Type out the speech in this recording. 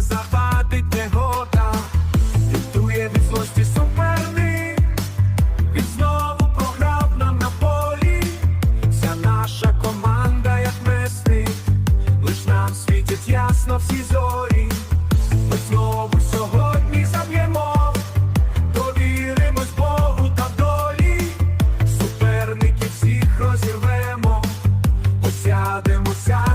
не завадить негода, Диктує злості суперник, він знову програв нам на полі, вся наша команда, як месник, лиш нам світять ясно всі зорі, ми знову сьогодні заб'ємо, довіримось Богу та долі, суперників всіх розірвемо, посядемося.